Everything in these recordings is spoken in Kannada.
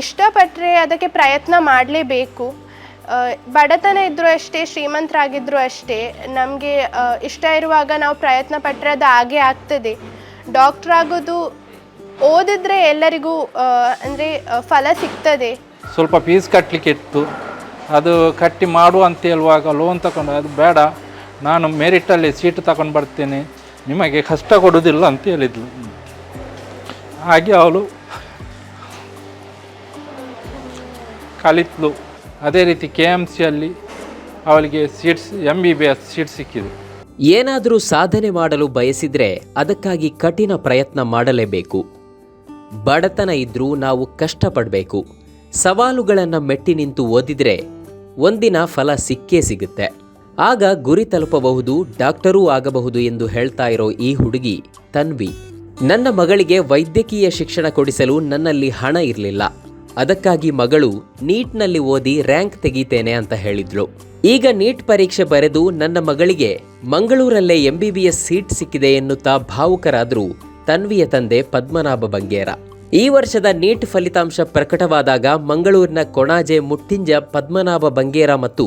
ಇಷ್ಟಪಟ್ಟರೆ ಅದಕ್ಕೆ ಪ್ರಯತ್ನ ಮಾಡಲೇಬೇಕು. ಬಡತನ ಇದ್ದರೂ ಅಷ್ಟೇ ಶ್ರೀಮಂತರಾಗಿದ್ದರೂ ಅಷ್ಟೇ, ನಮಗೆ ಇಷ್ಟ ಇರುವಾಗ ನಾವು ಪ್ರಯತ್ನ ಪಟ್ಟರೆ ಅದು ಹಾಗೆ ಆಗ್ತದೆ. ಡಾಕ್ಟ್ರ್ ಆಗೋದು ಓದಿದ್ರೆ ಎಲ್ಲರಿಗೂ ಅಂದರೆ ಫಲ ಸಿಗ್ತದೆ. ಸ್ವಲ್ಪ ಫೀಸ್ ಕಟ್ಟಲಿಕ್ಕೆ ಇತ್ತು. ಅದು ಕಟ್ಟಿ ಮಾಡು ಅಂತ ಹೇಳುವಾಗ ಲೋನ್ ತಗೊಂಡು ಅದು ಬೇಡ. ನಾನು ಮೆರಿಟಲ್ಲಿ ಸೀಟ್ ತಗೊಂಡು ಬರ್ತೇನೆ. ನಿಮಗೆ ಕಷ್ಟ ಕೊಡೋದಿಲ್ಲ ಅಂತ ಹೇಳಿದ್ಲು. ಹಾಗೆ ಅವಳು ಕಲಿತ್ಲು. ಅದೇ ರೀತಿ ಕೆ ಎಂ ಸಿಯಲ್ಲಿ ಅವಳಿಗೆ seats M B B S seat ಸಿಕ್ಕಿದೆ. ಏನಾದರೂ ಸಾಧನೆ ಮಾಡಲು ಬಯಸಿದರೆ ಅದಕ್ಕಾಗಿ ಕಠಿಣ ಪ್ರಯತ್ನ ಮಾಡಲೇಬೇಕು. ಬಡತನ ಇದ್ದರೂ ನಾವು ಕಷ್ಟಪಡಬೇಕು. ಸವಾಲುಗಳನ್ನು ಮೆಟ್ಟಿ ನಿಂತು ಓದಿದರೆ ಒಂದಿನ ಫಲ ಸಿಕ್ಕೇ ಸಿಗುತ್ತೆ. ಆಗ ಗುರಿ ತಲುಪಬಹುದು, ಡಾಕ್ಟರೂ ಆಗಬಹುದು ಎಂದು ಹೇಳ್ತಾ ಇರೋ ಈ ಹುಡುಗಿ ತನ್ವಿ. ನನ್ನ ಮಗಳಿಗೆ ವೈದ್ಯಕೀಯ ಶಿಕ್ಷಣ ಕೊಡಿಸಲು ನನ್ನಲ್ಲಿ ಹಣ ಇರಲಿಲ್ಲ. ಅದಕ್ಕಾಗಿ ಮಗಳು ನೀಟ್ನಲ್ಲಿ ಓದಿ ರ್ಯಾಂಕ್ ತೆಗೀತೇನೆ ಅಂತ ಹೇಳಿದ್ಲು ಈಗ ನೀಟ್ ಪರೀಕ್ಷೆ ಬರೆದು ನನ್ನ ಮಗಳಿಗೆ ಮಂಗಳೂರಲ್ಲೇ ಎಂಬಿಬಿಎಸ್ ಸೀಟ್ ಸಿಕ್ಕಿದೆ ಎನ್ನುತ್ತಾ ಭಾವುಕರಾದ್ರು ತನ್ವಿಯ ತಂದೆ ಪದ್ಮನಾಭ ಬಂಗೇರ. ಈ ವರ್ಷದ ನೀಟ್ ಫಲಿತಾಂಶ ಪ್ರಕಟವಾದಾಗ ಮಂಗಳೂರಿನ ಕೊಣಾಜೆ ಮುಟ್ಟಿಂಜ ಪದ್ಮನಾಭ ಬಂಗೇರ ಮತ್ತು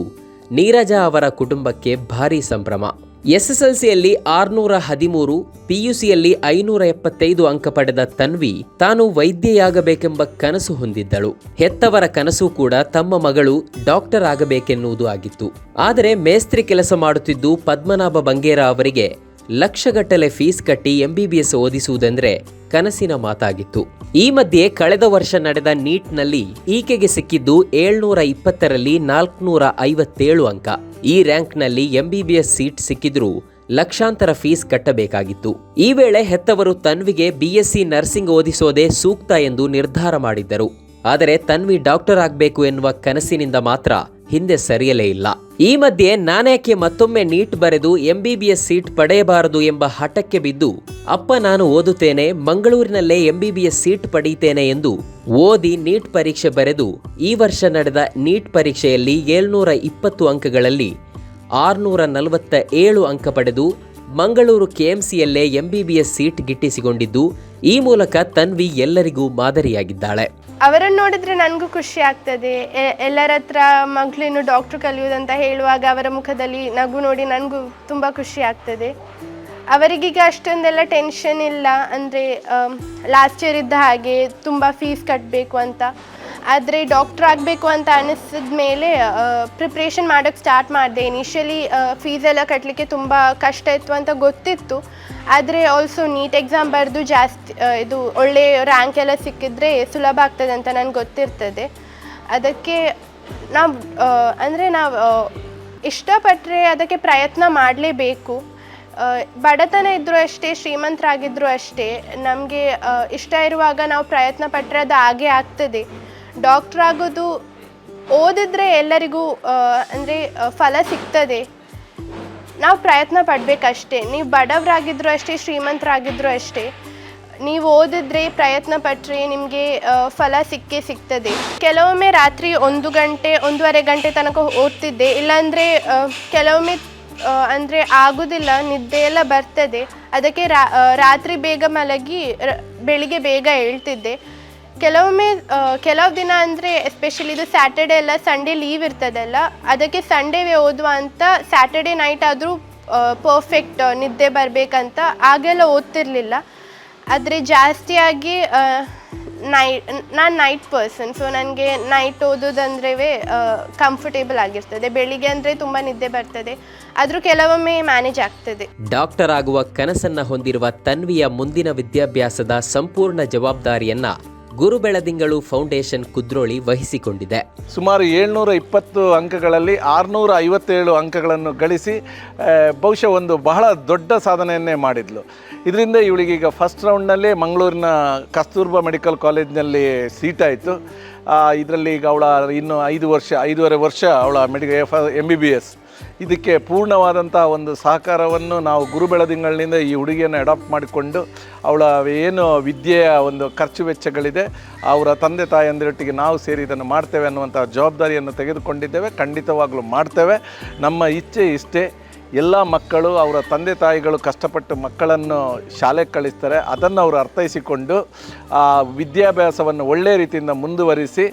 ನೀರಜ ಅವರ ಕುಟುಂಬಕ್ಕೆ ಭಾರೀ ಸಂಭ್ರಮ. ಎಸ್ಎಸ್ಎಲ್ಸಿಯಲ್ಲಿ ಆರ್ನೂರ ಹದಿಮೂರು, ಪಿಯುಸಿಯಲ್ಲಿ ಐನೂರ ಎಪ್ಪತ್ತೈದು ಅಂಕ ಪಡೆದ ತನ್ವಿ ತಾನು ವೈದ್ಯೆಯಾಗಬೇಕೆಂಬ ಕನಸು ಹೊಂದಿದ್ದಳು. ಹೆತ್ತವರ ಕನಸು ಕೂಡ ತಮ್ಮ ಮಗಳು ಡಾಕ್ಟರ್ ಆಗಬೇಕೆನ್ನುವುದು ಆಗಿತ್ತು. ಆದರೆ ಮೇಸ್ತ್ರಿ ಕೆಲಸ ಮಾಡುತ್ತಿದ್ದು ಪದ್ಮನಾಭ ಬಂಗೇರ ಅವರಿಗೆ ಲಕ್ಷಗಟ್ಟಲೆ ಫೀಸ್ ಕಟ್ಟಿ ಎಂಬಿಬಿಎಸ್ ಓದಿಸುವುದೆಂದ್ರೆ ಕನಸಿನ ಮಾತಾಗಿತ್ತು. ಈ ಮಧ್ಯೆ ಕಳೆದ ವರ್ಷ ನಡೆದ ನೀಟ್ನಲ್ಲಿ ಈಕೆಗೆ ಸಿಕ್ಕಿದ್ದು ಏಳ್ನೂರ ಇಪ್ಪತ್ತರಲ್ಲಿ ನಾಲ್ಕುನೂರ ಐವತ್ತೇಳು ಅಂಕ. ಈ ರ್ಯಾಂಕ್ನಲ್ಲಿ ಎಂಬಿಬಿಎಸ್ ಸೀಟ್ ಸಿಕ್ಕಿದ್ರೂ ಲಕ್ಷಾಂತರ ಫೀಸ್ ಕಟ್ಟಬೇಕಾಗಿತ್ತು. ಈ ವೇಳೆ ಹೆತ್ತವರು ತನ್ವಿಗೆ ಬಿಎಸ್ಸಿ ನರ್ಸಿಂಗ್ ಓದಿಸೋದೇ ಸೂಕ್ತ ಎಂದು ನಿರ್ಧಾರ ಮಾಡಿದ್ದರು. ಆದರೆ ತನ್ವಿ ಡಾಕ್ಟರ್ ಆಗಬೇಕು ಎನ್ನುವ ಕನಸಿನಿಂದ ಮಾತ್ರ ಹಿಂದೆ ಸರಿಯಲೇ ಇಲ್ಲ. ಈ ಮಧ್ಯೆ ನಾನೇಕೆ ಮತ್ತೊಮ್ಮೆ ನೀಟ್ ಬರೆದು ಎಂಬಿಬಿಎಸ್ ಸೀಟ್ ಪಡೆಯಬಾರದು ಎಂಬ ಹಠಕ್ಕೆ ಬಿದ್ದು, ಅಪ್ಪ ನಾನು ಓದುತ್ತೇನೆ, ಮಂಗಳೂರಿನಲ್ಲೇ ಎಂಬಿಬಿಎಸ್ ಸೀಟ್ ಪಡೆಯುತ್ತೇನೆ ಎಂದು ಓದಿ ನೀಟ್ ಪರೀಕ್ಷೆ ಬರೆದು, ಈ ವರ್ಷ ನಡೆದ ನೀಟ್ ಪರೀಕ್ಷೆಯಲ್ಲಿ ಏಳ್ನೂರ ಇಪ್ಪತ್ತು ಅಂಕಗಳಲ್ಲಿ ಆರುನೂರ ನಲವತ್ತ ಏಳು ಅಂಕ ಪಡೆದು ಮಂಗಳೂರು ಕೆಎಂಸಿಯಲ್ಲೇ ಎಂಬಿಬಿಎಸ್ ಸೀಟ್ ಗಿಟ್ಟಿಸಿಕೊಂಡಿದ್ದು, ಈ ಮೂಲಕ ತನ್ವಿ ಎಲ್ಲರಿಗೂ ಮಾದರಿಯಾಗಿದ್ದಾಳೆ. ಅವರನ್ನು ನೋಡಿದ್ರೆ ನನಗೂ ಖುಷಿ ಆಗ್ತದೆ. ಎಲ್ಲರ ಹತ್ರ ಮಗಳಿನ್ನು ಡಾಕ್ಟ್ರು ಕಲಿಯುವುದಂತ ಹೇಳುವಾಗ ಅವರ ಮುಖದಲ್ಲಿ ನಗು ನೋಡಿ ನನಗೂ ತುಂಬ ಖುಷಿ ಆಗ್ತದೆ. ಅವರಿಗೀಗ ಅಷ್ಟೊಂದೆಲ್ಲ ಟೆನ್ಷನ್ ಇಲ್ಲ. ಅಂದರೆ ಲಾಸ್ಟ್ ಇಯರ್ ಇದ್ದ ಹಾಗೆ ತುಂಬ ಫೀಸ್ ಕಟ್ಟಬೇಕು ಅಂತ. ಆದರೆ ಡಾಕ್ಟ್ರ್ ಆಗಬೇಕು ಅಂತ ಅನಿಸಿದ ಮೇಲೆ ಪ್ರಿಪ್ರೇಷನ್ ಮಾಡೋಕ್ಕೆ ಸ್ಟಾರ್ಟ್ ಮಾಡಿದೆ. ಇನಿಷಿಯಲಿ ಫೀಸ್ ಎಲ್ಲ ಕಟ್ಟಲಿಕ್ಕೆ ತುಂಬ ಕಷ್ಟ ಇತ್ತು ಅಂತ ಗೊತ್ತಿತ್ತು. ಆದರೆ ಆಲ್ಸೋ ನೀಟ್ ಎಕ್ಸಾಮ್ ಬರೆದು ಜಾಸ್ತಿ ಇದು ಒಳ್ಳೆ ರ್ಯಾಂಕ್ ಎಲ್ಲ ಸಿಕ್ಕಿದ್ರೆ ಸುಲಭ ಆಗ್ತದೆ ಅಂತ ನನಗೆ ಗೊತ್ತಿರ್ತದೆ. ಅದಕ್ಕೆ ನಾವು ಅಂದರೆ ನಾವು ಇಷ್ಟಪಟ್ಟರೆ ಅದಕ್ಕೆ ಪ್ರಯತ್ನ ಮಾಡಲೇಬೇಕು. ಬಡತನ ಇದ್ದರೂ ಅಷ್ಟೇ ಶ್ರೀಮಂತರಾಗಿದ್ದರೂ ಅಷ್ಟೇ, ನಮಗೆ ಇಷ್ಟ ಇರುವಾಗ ನಾವು ಪ್ರಯತ್ನ ಪಟ್ಟರೆ ಅದು ಹಾಗೆ ಆಗ್ತದೆ. ಡಾಕ್ಟ್ರ್ ಆಗೋದು ಓದಿದ್ರೆ ಎಲ್ಲರಿಗೂ ಅಂದರೆ ಫಲ ಸಿಗ್ತದೆ. ನಾವು ಪ್ರಯತ್ನ ಪಡಬೇಕಷ್ಟೇ. ನೀವು ಬಡವರಾಗಿದ್ರು ಅಷ್ಟೇ, ಶ್ರೀಮಂತರಾಗಿದ್ರು ಅಷ್ಟೇ, ನೀವು ಓದಿದ್ರೆ ಪ್ರಯತ್ನ ಪಟ್ಟರೆ ನಿಮಗೆ ಫಲ ಸಿಕ್ಕೇ ಸಿಗ್ತದೆ. ಕೆಲವೊಮ್ಮೆ ರಾತ್ರಿ ಒಂದು ಗಂಟೆ, ಒಂದೂವರೆ ಗಂಟೆ ತನಕ ಓದ್ತಿದ್ದೆ. ಇಲ್ಲಾಂದರೆ ಕೆಲವೊಮ್ಮೆ ಅಂದರೆ ಆಗೋದಿಲ್ಲ ನಿದ್ದೆ ಎಲ್ಲ ಬರ್ತದೆ. ಅದಕ್ಕೆ ರಾತ್ರಿ ಬೇಗ ಮಲಗಿ ಬೆಳಿಗ್ಗೆ ಬೇಗ ಹೇಳ್ತಿದ್ದೆ ಕೆಲವೊಮ್ಮೆ ಕೆಲವು ದಿನ ಅಂದರೆ ಎಸ್ಪೆಷಲಿ ಇದು ಸ್ಯಾಟರ್ಡೆ ಎಲ್ಲ ಸಂಡೇ ಲೀವ್ ಇರ್ತದಲ್ಲ, ಅದಕ್ಕೆ ಸಂಡೇವೇ ಓದುವ ಅಂತ ಸ್ಯಾಟರ್ಡೆ ನೈಟ್ ಆದರೂ ಪರ್ಫೆಕ್ಟ್ ನಿದ್ದೆ ಬರಬೇಕಂತ ಆಗೆಲ್ಲ ಓದ್ತಿರ್ಲಿಲ್ಲ. ಆದರೆ ಜಾಸ್ತಿಯಾಗಿ ನೈ ನಾನು ನೈಟ್ ಪರ್ಸನ್ ಸೊ ನನಗೆ ನೈಟ್ ಓದೋದಂದ್ರೆ ಕಂಫರ್ಟೇಬಲ್ ಆಗಿರ್ತದೆ. ಬೆಳಿಗ್ಗೆ ಅಂದರೆ ತುಂಬ ನಿದ್ದೆ ಬರ್ತದೆ. ಆದರೂ ಕೆಲವೊಮ್ಮೆ ಮ್ಯಾನೇಜ್ ಆಗ್ತದೆ. ಡಾಕ್ಟರ್ ಆಗುವ ಕನಸನ್ನ ಹೊಂದಿರುವ ತನ್ವಿಯ ಮುಂದಿನ ವಿದ್ಯಾಭ್ಯಾಸದ ಸಂಪೂರ್ಣ ಜವಾಬ್ದಾರಿಯನ್ನ ಗುರು ಬೆಳದಿಂಗಳು ಫೌಂಡೇಶನ್ ಕುದ್ರೋಳಿ ವಹಿಸಿಕೊಂಡಿದೆ. ಸುಮಾರು ಏಳ್ನೂರ ಇಪ್ಪತ್ತು ಅಂಕಗಳಲ್ಲಿ ಆರುನೂರ ಐವತ್ತೇಳು ಅಂಕಗಳನ್ನು ಗಳಿಸಿ ಬಹುಶಃ ಒಂದು ಬಹಳ ದೊಡ್ಡ ಸಾಧನೆಯನ್ನೇ ಮಾಡಿದ್ಲು. ಇದರಿಂದ ಇವಳಿಗೆ ಈಗ ಫಸ್ಟ್ ರೌಂಡ್ನಲ್ಲೇ ಮಂಗಳೂರಿನ ಕಸ್ತೂರ್ಬಾ ಮೆಡಿಕಲ್ ಕಾಲೇಜ್ನಲ್ಲಿ ಸೀಟಾಯಿತು ಇದರಲ್ಲಿ ಈಗ ಅವಳ ಇನ್ನು ಐದು ವರ್ಷ, ಐದೂವರೆ ವರ್ಷ ಅವಳ ಮೆಡಿಕ ಎಂ ಬಿ ಬಿ ಎಸ್ ಇದಕ್ಕೆ ಪೂರ್ಣವಾದಂಥ ಒಂದು ಸಹಕಾರವನ್ನು ನಾವು ಗುರು ಬೆಳದಿಂಗಳಿನಿಂದ ಈ ಹುಡುಗಿಯನ್ನು ಅಡಾಪ್ಟ್ ಮಾಡಿಕೊಂಡು ಅವಳ ಏನು ವಿದ್ಯೆಯ ಒಂದು ಖರ್ಚು ವೆಚ್ಚಗಳಿದೆ, ಅವರ ತಂದೆ ತಾಯಂದಿರೊಟ್ಟಿಗೆ ನಾವು ಸೇರಿ ಇದನ್ನು ಮಾಡ್ತೇವೆ ಅನ್ನುವಂಥ ಜವಾಬ್ದಾರಿಯನ್ನು ತೆಗೆದುಕೊಂಡಿದ್ದೇವೆ. ಖಂಡಿತವಾಗಲೂ ಮಾಡ್ತೇವೆ. ನಮ್ಮ ಇಚ್ಛೆ ಇಷ್ಟೇ. ಎಲ್ಲ ಮಕ್ಕಳು, ಅವರ ತಂದೆ ತಾಯಿಗಳು ಕಷ್ಟಪಟ್ಟು ಮಕ್ಕಳನ್ನು ಶಾಲೆಗೆ ಕಳಿಸ್ತಾರೆ. ಅದನ್ನು ಅವರು ಅರ್ಥೈಸಿಕೊಂಡು, ಆ ವಿದ್ಯಾಭ್ಯಾಸವನ್ನು ಒಳ್ಳೆಯ ರೀತಿಯಿಂದ ಮುಂದುವರಿಸಿ,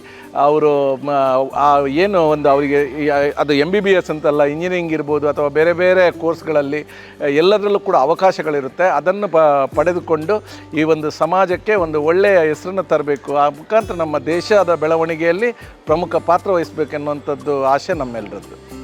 ಅವರು ಆ ಏನು ಒಂದು ಅವರಿಗೆ ಅದು ಎಂ ಬಿ ಬಿ ಎಸ್ ಅಂತಲ್ಲ ಇಂಜಿನಿಯರಿಂಗ್ ಇರ್ಬೋದು, ಅಥವಾ ಬೇರೆ ಬೇರೆ ಕೋರ್ಸ್ಗಳಲ್ಲಿ, ಎಲ್ಲದರಲ್ಲೂ ಕೂಡ ಅವಕಾಶಗಳಿರುತ್ತೆ. ಅದನ್ನು ಪಡೆದುಕೊಂಡು ಈ ಒಂದು ಸಮಾಜಕ್ಕೆ ಒಂದು ಒಳ್ಳೆಯ ಹೆಸರನ್ನು ತರಬೇಕು. ಆ ಮುಖಾಂತರ ನಮ್ಮ ದೇಶದ ಬೆಳವಣಿಗೆಯಲ್ಲಿ ಪ್ರಮುಖ ಪಾತ್ರ ವಹಿಸಬೇಕೆನ್ನುವಂಥದ್ದು ಆಶೆ ನಮ್ಮೆಲ್ಲರದ್ದು